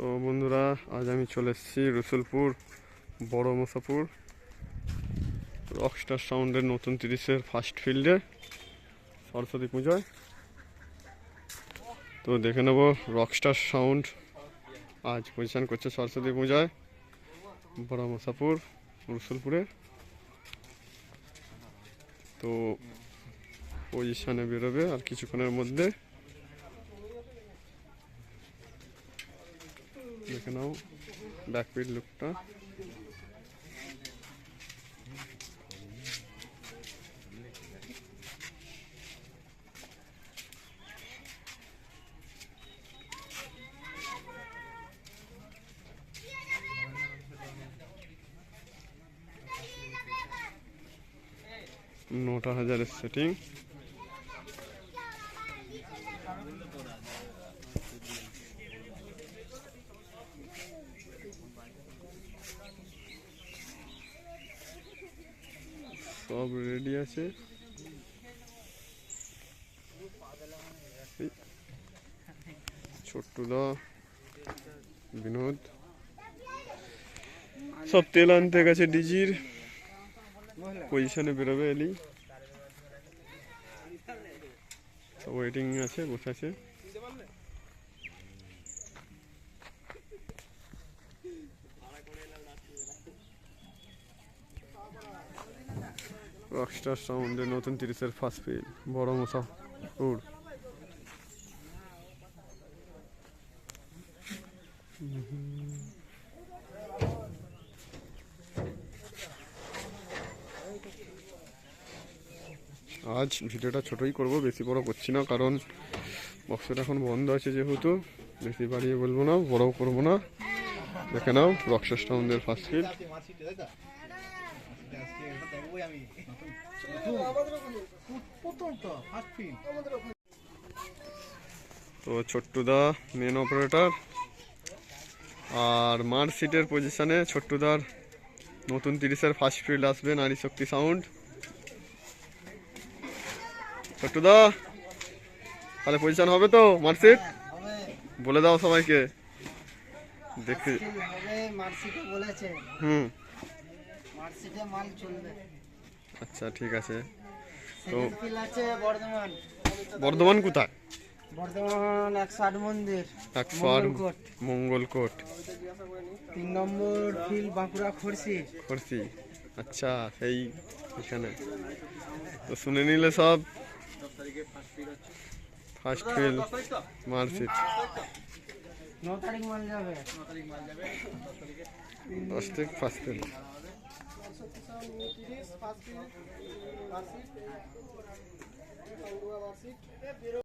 তো বন্ধুরা, আজ আমি চলে এসেছি রসুলপুর, বড় মশাপুর রকস্টার সাউন্ডের নতুন তিরিশের ফার্স্ট ফিল্ডে সরস্বতী পুজোয়। তো দেখে নেব রকস্টার সাউন্ড আজ পজিশান করছে সরস্বতী পূজায়, বড় মশাপুর রসুলপুরে। তো পজিশানে বেরোবে আর কিছুক্ষণের মধ্যে দেখে নাও ব্যাকপিট লুকটা নটা হাজারের সেটিং সব রেডি আছে। ছোট্টুদা বিনোদ। সব তেল আনতে গেছে ডিজির। পজিশনে বেরোবে এলি। সব ওয়েটিং আছে, বসে আছে। রকস্টার সাউন্ডের নতুন তিরিশের ফার্স্ট ফিল বড় মশা উড় আজ ভিডিওটা ছোটই করব, বেশি বড় করছি না, কারণ বক্সটা এখন বন্ধ আছে যেহেতু, বেশি বাড়িয়ে বলব না বড় করব না। দেখে নাও রকস্টার সাউন্ডের ফার্স্ট তো ছোট্টুদা মেন অপারেটর আর মার সিটের পজিশনে ছোট্টুদার নতুন তিরিশের ফার্স্ট ফিল্ড আসবে নারী শক্তি সাউন্ড ছোট্টুদা তাহলে পজিশন হবে তো মার সিট বলে দাও সবাইকে। দেখি। মার্কশিট মার্কশিটে হুম। মার্কশিটে মাল চলবে। আচ্ছা ঠিক আছে। তো আছে বর্ধমান। বর্ধমান কোথায়? বর্ধমান একশো আট মন্দির একশো আট মঙ্গলকোট। তিন নম্বর ফিল বাঁকুড়া খড়সি করছি আচ্ছা সেই এখানে। তো শুনে নিলে সব। ফার্স্ট ফিল মার্কশিট ন তারিখ মাল যাবে। দশ থেকে ফার্স্ট ফিল। একশো তিরিশ পাঁচ বার্ষিক বার্ষিক